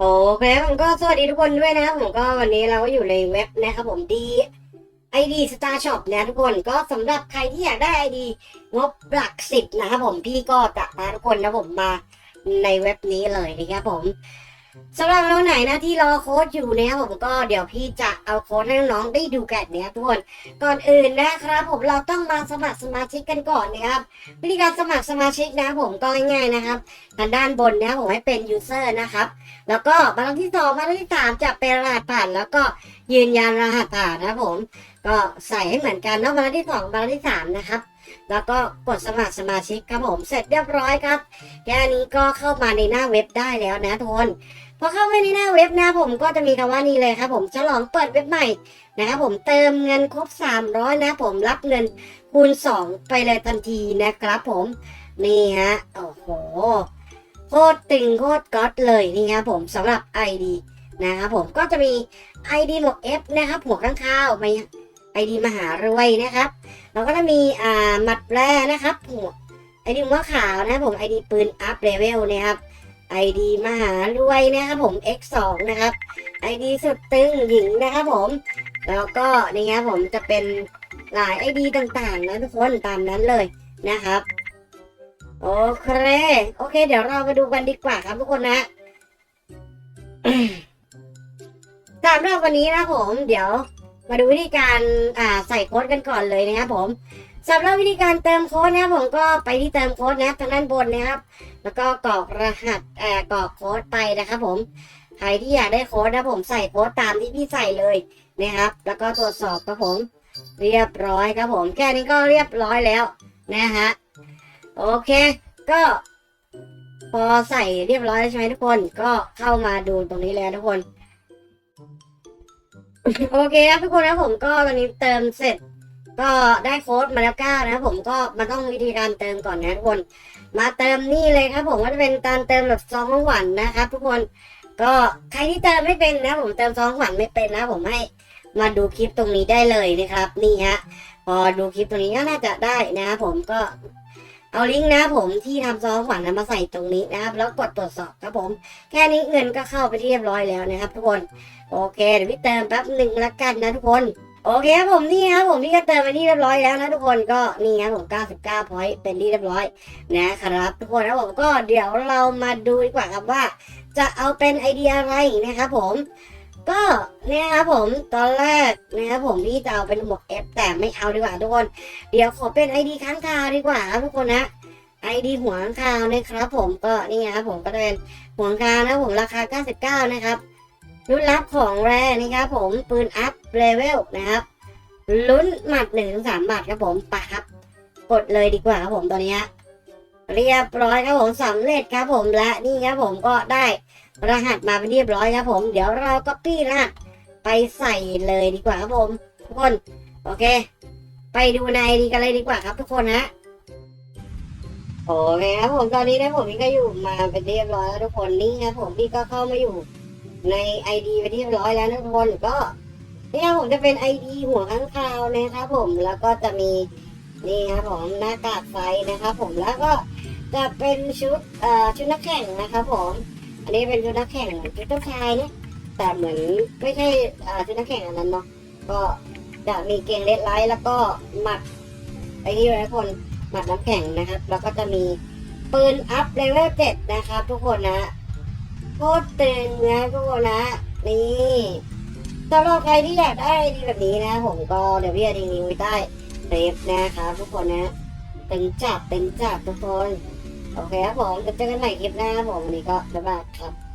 โอเคผมก็สวัสดีทุกคนด้วยนะครับผมก็วันนี้เราก็อยู่ในเว็บนะครับผมดีไอดีสตาร์ช็อปนะทุกคนก็สำหรับใครที่อยากได้ไอดีงบหลักสิบนะครับผมพี่ก็จะพาทุกคนนะผมมาในเว็บนี้เลยนะครับผม สำหรับน้องไหนนะที่รอโค้ดอยู่นะครับผมก็เดี๋ยวพี่จะเอาโค้ดให้น้องได้ดูกันนะครับทุกคนก่อนอื่นนะครับ ผมเราต้องมาสมัครสมาชิกกันก่อนนะครับวิธีการสมัครสมาชิกนะครับผมก็ง่ายๆนะครับทางด้านบนนะครับผมให้เป็น user นะครับ แล้วก็บรรทัดที่สองบรรทัดที่สามจะเป็นรหัสผ่านแล้วก็ยืนยันรหัสผ่านนะผมก็ใส่ให้เหมือนกันเนาะบรรทัดที่สองบรรทัดที่สามนะครับแล้วก็กดสมัครสมาชิกครับผมเสร็จเรียบร้อยครับแค่นี้ก็เข้ามาในหน้าเว็บได้แล้วนะทุกคน พอเข้าไปในหน้าเว็บนะผมก็จะมีคำว่านี่เลยครับผมฉลองเปิดเว็บใหม่นะครับผมเติมเงินครบ 300 นะผมรับเงินคูณ 2 ไปเลยทันทีนะครับผมนี่ฮะโอ้โหโคตรตึงโคตรก๊อตเลยนี่ครับผมสำหรับ ID นะครับผมก็จะมี ID หมวก F นะครับหัวข้างข้าวไม่ ID มหารวยนะครับเราก็จะมีอ่าหมัดแปรนะครับหัว ID หัวขาวนะครับผม ID ปืนอัพเลเวลนะครับ ID มหารวยนะครับผม X2 นะครับ ID สุดตึงหญิงนะครับผม แล้วก็นี่ครับผมจะเป็นหลาย ID ต่างๆนะทุกคนตามนั้นเลยนะครับ โอเค โอเค เดี๋ยวเรามาดูกันดีกว่าครับทุกคนนะสำหรับวันนี้นะผม เดี๋ยวมาดูวิธีการอ่าใส่โค้ดกันก่อนเลยนะครับผม สำหรับวิธีการเติมโค้ดนะผมก็ไปที่เติมโค้ดนะทางด้านบนนะครับ แล้วก็กรอกรหัสเอ่อกรอกโค้ดไปนะครับผมใครที่อยากได้โค้ดนะผมใส่โค้ดตามที่พี่ใส่เลยนะครับ แล้วก็ตรวจสอบครับผม เรียบร้อยครับผม แค่นี้ก็เรียบร้อยแล้วนะฮะโอเค ก็ พอใส่เรียบร้อยใช่ไหมทุกคนก็เข้ามาดูตรงนี้แล้วทุกคน โอเคครับทุกคนนะผมก็ตอนนี้เติมเสร็จ ก็ได้โค้ดมาแล้วก้านะผมก็มาต้องวิธีการเติมก่อนนะทุกคน มาเติมนี่เลยครับ ผมก็จะเป็นการเติมแบบซองของหวานนะครับ ทุกคนก็ใครที่เติมไม่เป็นนะผมเติมซองของหวานไม่เป็นนะผมให้มาดูคลิปตรงนี้ได้เลยนะครับ นี่ฮะพอดูคลิปตรงนี้ก็น่าจะได้นะครับผมก็เอาลิงก์นะผมที่ทำซองขวัญนะมาใส่ตรงนี้นะครับ แล้วกดตรวจสอบครับผม แค่นี้เงินก็เข้าไปเรียบร้อยแล้วนะครับ ทุกคน โอเคเดี๋ยวพี่เติมแป๊บหนึ่งละกันนะทุกคน โอเคครับผมนี่ครับผมพี่ก็เติมไปที่เรียบร้อยแล้วนะทุกคนก็นี่ครับผม 99 point เป็นที่เรียบร้อยนะครับทุกคนแล้วผมก็เดี๋ยวเรามาดูดีกว่าครับว่า จะเอาเป็นไอเดียอะไรนะครับผมก็เนี่ยครับผมตอนแรกนะครับผมพี่จะเอาเป็นหมวก F แต่ไม่เอาดีกว่าทุกคน เดี๋ยวขอเป็นไอดีค้างคาวดีกว่าครับทุกคนนะไอดีหัวค้างคาวนะครับผมก็นี่ไงครับผมก็จะเป็นหัวค้างคาวนะผมราคา 99 นะครับ รุ่นรับของแรนี่ครับผมปืนอัพเลเวลนะครับ ลุ้นหมัด1นถึงสามบาทครับผมปะครับ กดเลยดีกว่าครับผมตอนนี้ เรียบร้อยครับผมสำเร็จครับผมและนี่ครับผมก็ได้รหัสมาเป็นเรียบร้อยครับผม เดี๋ยวเราก็ปี้รหัสไปใส่เลยดีกว่าครับผมทุกคนโอเค ไปดูในดีกันเลยดีกว่าครับทุกคนนะโอเคครับผมตอนนี้นะผมพี่ก็อยู่มาเป็นเรียบร้อยแล้วทุกคนนี่ครับผมพี่ก็เข้ามาอยู่ ในไอดีเป็นที่เรียบร้อยแล้วนะทุกคนก็เนี่ครับผมจะเป็นไอดีหัวข้างคาวนะครับผมแล้วก็จะมีนี่ครับผมหน้ากากไฟนะครับผมแล้วก็จะเป็นชุดเอ่อชุดนักแข่งนะครับผมอันนี้เป็นชุดนักแข่งชุดเจ้าชายเนี่ยแต่เหมือนไม่ใช่เอ่อชุดนักแข่งอันนั้นเนาะก็จะมีเกงเลดไลท์แล้วก็หมัดไอ้นี่เลยนะคนหมัดน้ำแข็งนะครับ แล้วก็จะมีปืนอัพเลเวลเจ็ดนะครับ ทุกคนนะ โคตรตึงนะทุกคนนะ นี่สำหรับใครที่อยากได้ดีแบบนี้นะ ผมก็เดี๋ยวพี่จะทิ้งลิงก์ไว้ใต้เฟซนะครับทุกคนนะตึงจับตึงจับทุกคน โอเคครับผมจะเจอกันใหม่คลิปหน้าครับผมวันนี้ก็บ๊ายบายครับ